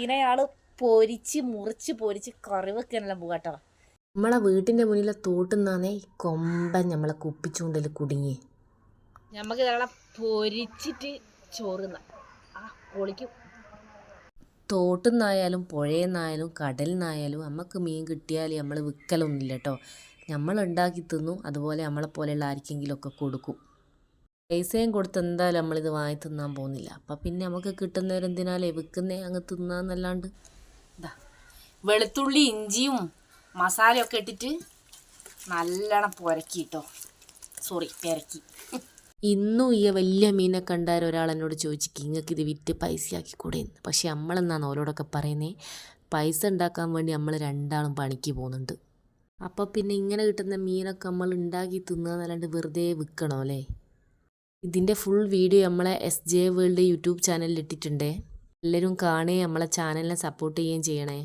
ഇനയാൾ പൊരിച്ച് മുറിച്ച് പൊരിച്ച് കറി വെക്കാനെല്ലാം പോകാട്ടോ നമ്മളെ വീട്ടിന്റെ മുന്നിലെ തോട്ടുന്നാന്നേ കൊമ്പൻ നമ്മളെ കുപ്പിച്ചൂണ്ടൽ കുടുങ്ങി. നമുക്ക് പൊരിച്ചിട്ട് ചോറുന്ന ആ പൊളിക്കും. തോട്ടുന്നായാലും പുഴയെന്നായാലും കടലിൽ നിന്നായാലും നമുക്ക് മീൻ കിട്ടിയാൽ നമ്മൾ വിൽക്കലൊന്നുമില്ല കേട്ടോ. നമ്മൾ ഉണ്ടാക്കി തിന്നു അതുപോലെ നമ്മളെ പോലെയുള്ള ആർക്കെങ്കിലുമൊക്കെ കൊടുക്കും. പൈസയും കൊടുത്ത് എന്തായാലും നമ്മളിത് വാങ്ങി തിന്നാൻ പോകുന്നില്ല. അപ്പം പിന്നെ നമുക്ക് കിട്ടുന്നവരെന്തിനാലേ വിൽക്കുന്നേ അങ്ങ് തിന്നാന്നല്ലാണ്ട്. ഇതാ വെളുത്തുള്ളി ഇഞ്ചിയും മസാലയൊക്കെ ഇട്ടിട്ട് നല്ലോണം പുരക്കി കേട്ടോ സോറി പെരക്കി. ഇന്നും ഈ വലിയ മീനെ കണ്ടാൽ ഒരാൾ എന്നോട് ചോദിച്ചു നിങ്ങൾക്ക് ഇത് വിറ്റ് പൈസയാക്കി കൂടെ എന്ന്. പക്ഷേ നമ്മളെന്നാണ് ഓരോടൊക്കെ പറയുന്നത് പൈസ ഉണ്ടാക്കാൻ വേണ്ടി നമ്മൾ രണ്ടാളും പണിക്ക് പോകുന്നുണ്ട്. അപ്പോൾ പിന്നെ ഇങ്ങനെ കിട്ടുന്ന മീനൊക്കെ നമ്മൾ ഉണ്ടാക്കി തിന്നുക എന്നല്ലാണ്ട് വെറുതെ വിൽക്കണോ അല്ലേ? ഇതിന്റെ ഫുൾ വീഡിയോ നമ്മളെ എസ് ജെ വേൾഡ് യൂട്യൂബ് ചാനലിൽ ഇട്ടിട്ടുണ്ട്. എല്ലാവരും കാണുകയും നമ്മളെ ചാനലിനെ സപ്പോർട്ട് ചെയ്യുകയും ചെയ്യണേ.